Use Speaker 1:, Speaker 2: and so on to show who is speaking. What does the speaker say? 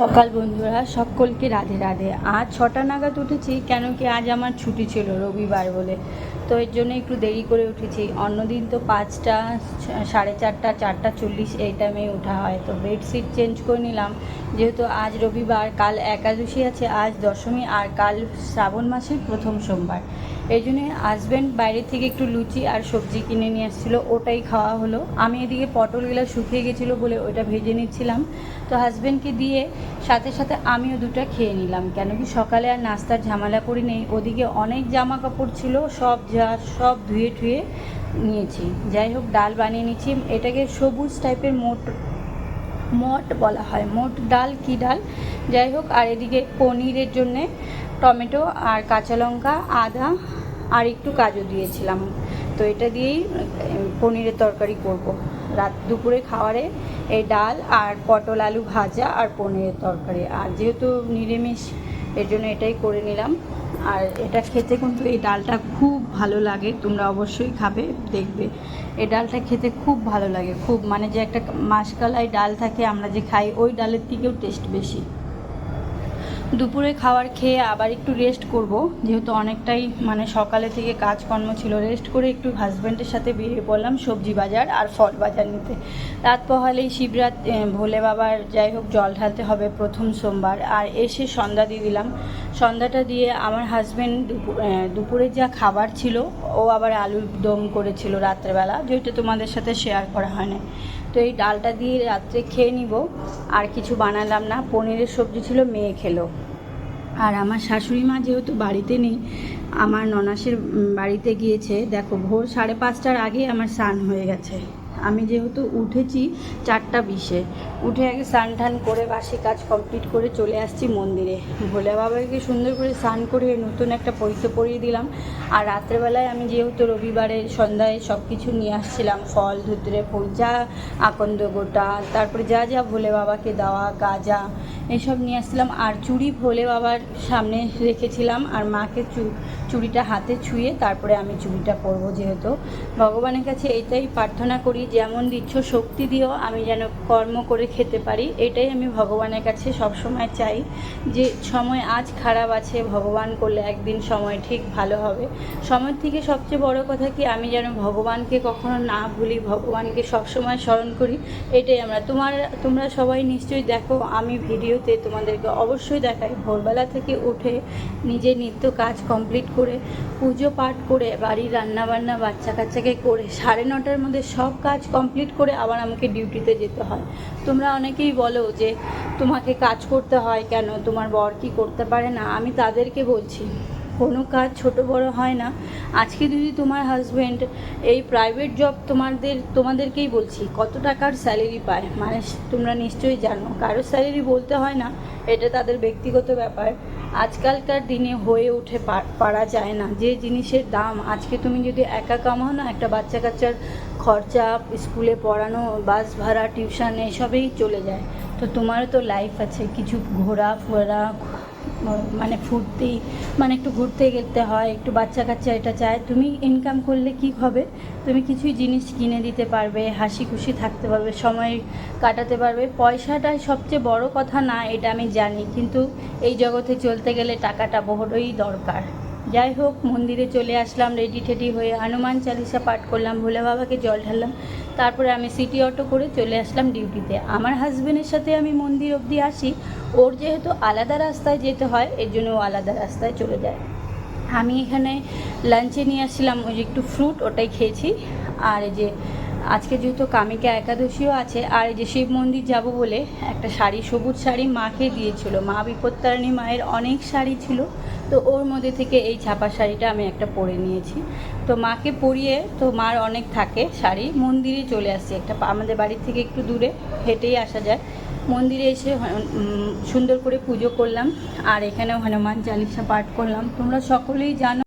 Speaker 1: সকাল বন্ধুরা, সকলকে রাধে রাধে। আজ ছটা নাগাদ উঠেছি, কেন কি আজ আমার ছুটি ছিল রবিবার বলে। তো এর জন্য একটু দেরি করে উঠেছি। অন্যদিন তো পাঁচটা, সাড়ে চারটা চারটা চল্লিশ এই টাইমে ওঠা হয়। তো বেডশিট চেঞ্জ করে নিলাম। যেহেতু আজ রবিবার, কাল একাদশী আছে, আজ দশমী আর কাল শ্রাবণ মাসের প্রথম সোমবার। এই জন্যে হাজব্যান্ড বাইরে থেকে একটু লুচি আর সবজি কিনে নিয়ে এসেছিল ওটাই খাওয়া হলো। আমি এদিকে পটলগুলো শুকিয়ে গেছিল বলে ওটা ভেজে নিচ্ছিলাম। তো হাজব্যান্ডকে দিয়ে সাথে সাথে আমিও দুটো খেয়ে নিলাম। কেন কি সকালে আর নাস্তার ঝামেলা করি নেই। ওদিকে অনেক জামা কাপড় ছিল, সব যা সব ধুয়ে টুয়ে নিয়েছি। যাই হোক, ডাল বানিয়ে নিচ্ছি। এটাকে সবুজ টাইপের মোট, মট বলা হয়। মোট ডাল কি ডাল? যাই হোক, আর এদিকে পনিরের জন্যে টমেটো আর কাঁচা লঙ্কা, আদা আর একটু কাজু দিয়েছিলাম। তো এটা দিয়েই পনিরের তরকারি করব। রাত দুপুরে খাওয়ারে এই ডাল আর পটল আলু ভাজা আর পনিরের তরকারি। আর যেহেতু নিরামিষ, এর জন্য এটাই করে নিলাম। আর এটা খেতে কিন্তু এই ডালটা খুব ভালো লাগে, তোমরা অবশ্যই খাবে, দেখবে। এই ডালটা খেতে খুব ভালো লাগে, খুব মানে যে একটা মাসকালাই ডাল থাকে, আমরা যে খাই, ওই ডালের থেকেও টেস্ট বেশি। দুপুরে খাবার খেয়ে আবার একটু রেস্ট করব। যেহেতু অনেকটাই মানে সকালে থেকে কাজকর্ম ছিল রেস্ট করে একটু হাজব্যান্ডের সাথে বেরিয়ে পড়লাম সবজি বাজার আর ফল বাজার নিতে। রাত পোহালেই শিবরাত ভোলে বাবার যাই হোক জল ঢালতে হবে প্রথম সোমবার। আর এসে সন্ধ্যা দিয়ে দিলাম। সন্ধ্যাটা দিয়ে আমার হাজব্যান্ড দুপুরে যা খাবার ছিল, ও আবার আলুর দম করেছিল রাত্রেবেলা, যেটা তোমাদের সাথে শেয়ার করা হয় না তো এই ডালটা দিয়ে রাত্রে খেয়ে নিব। আর কিছু বানালাম না, পনিরের সবজি ছিল, মেয়ে খেলো। আর আমার শাশুড়ি মা যেহেতু বাড়িতে নেই, আমার ননাসের বাড়িতে গিয়েছে। দেখো, ভোর সাড়ে পাঁচটার আগে আমার স্নান হয়ে গেছে। আমি যেহেতু উঠেছি চারটা বিশে। উঠে আগে স্নান টান করে বাসি কাজ কমপ্লিট করে চলে আসছি মন্দিরে। ভোলে বাবাকে সুন্দর করে স্নান করে নতুন একটা পরিতে পরিয়ে দিলাম। আর রাত্রেবেলায় আমি যেহেতু রবিবারে সন্ধ্যায় সব কিছু নিয়ে আসছিলাম। ফল, ধুতরে যা আকন্দ গোটা, তারপরে যা যা ভোলে বাবাকে দেওয়া, গাজা, এসব নিয়ে আসছিলাম। আর চুড়ি ভোলে বাবার সামনে রেখেছিলাম। আর মাকে চু চুড়িটা হাতে ছুঁয়ে তারপরে আমি চুড়িটা পরবো যেহেতু। ভগবানের কাছে এটাই প্রার্থনা করি, যেমন দিচ্ছ শক্তি দিও, আমি যেন কর্ম করে খেতে পারি, এটাই আমি ভগবানের কাছে সবসময় চাই। যে সময় আজ খারাপ আছে, ভগবান করলে একদিন সময় ঠিক ভালো হবে। সময় থেকে সবচেয়ে বড় কথা কি, আমি যেন ভগবানকে কখনো না ভুলি, ভগবানকে সবসময় স্মরণ করি, এটাই আমরা। তোমার, তোমরা সবাই নিশ্চয়ই দেখো, আমি ভিডিওতে তোমাদেরকে অবশ্যই দেখাই। ভোরবেলা থেকে উঠে নিজের নিত্য কাজ কমপ্লিট করে পুজো পাঠ করে বাড়ির রান্নাবান্না বাচ্চা কাচ্চাকে করে সাড়ে নটার মধ্যে সব কাজ কমপ্লিট করে আবার আমাকে ডিউটিতে যেতে হয়। তোমরা অনেকেই বলো যে, তোমাকে কাজ করতে হয় কেন? তোমার বর কি করতে পারে না? আমি তাদেরকে বলছি, কোনো কাজ ছোট বড় হয় না। আজকে যদি তোমার হাজব্যান্ড এই প্রাইভেট জব তোমাদের, তোমাদেরকেই বলছি, কত টাকার স্যালারি পায়? মানে তোমরা নিশ্চয়ই জানো। কারোর স্যালারি বলতে হয় না, এটা তাদের ব্যক্তিগত ব্যাপার। আজকালকার দিনে হয়ে উঠে পারা যায় না। যে জিনিসের দাম আজকে তুমি যদি একা কামাও না, একটা বাচ্চা কাচ্চার খরচা, স্কুলে পড়ানো, বাস ভাড়া, টিউশন, এসবেই চলে যায়। তো তোমারও তো লাইফ আছে। কিছু ঘোরা ফোরা মানে ফুর্তি মানে একটু ঘুরতে গেতে হয়, একটু বাচ্চা কাচ্চা এটা চায়। তুমি ইনকাম করলে কি হবে? তুমি কিছুই জিনিস কিনে দিতে পারবে, হাসি খুশি থাকতে পারবে, সময় কাটাতে পারবে। পয়সাটাই সবচেয়ে বড় কথা না, এটা আমি জানি। কিন্তু এই জগতে চলতে গেলে টাকাটা বড়ই দরকার। যাই হোক, মন্দিরে চলে আসলাম রেডি টেডি হয়ে হনুমান চালিসা পাঠ করলাম, ভোলে বাবাকে জল ঢাললাম। তারপরে আমি সিটি অটো করে চলে আসলাম ডিউটিতে আমার হাজব্যান্ডের সাথে আমি মন্দির অবধি আসি। ওর যেহেতু আলাদা রাস্তায় যেতে হয়, এর জন্য ও আলাদা রাস্তায় চলে যায়। আমি এখানে লাঞ্চে নিয়ে আসছিলাম, ওই যে একটু ফ্রুট ওটাই খেয়েছি। আর যে আজকে যেহেতু কামিকা একাদশীও আছে, আর এই যে শিব মন্দির যাব বলে একটা শাড়ি, সবুজ শাড়ি মাকে দিয়েছিল। মা বিপত্তারিণী মায়ের অনেক শাড়ি ছিল। তো ওর মধ্যে থেকে এই ছাপা শাড়িটা আমি একটা পরে নিয়েছি। তো মাকে পরিয়ে তো মার অনেক থাকে শাড়ি। মন্দিরে চলে আসছি একটা আমাদের বাড়ির থেকে একটু দূরে, হেঁটেই আসা যায়। মন্দিরে এসে সুন্দর করে পুজো করলাম। আর এখানেও হনুমান চালিসা পাঠ করলাম। তোমরা সকলেই জানো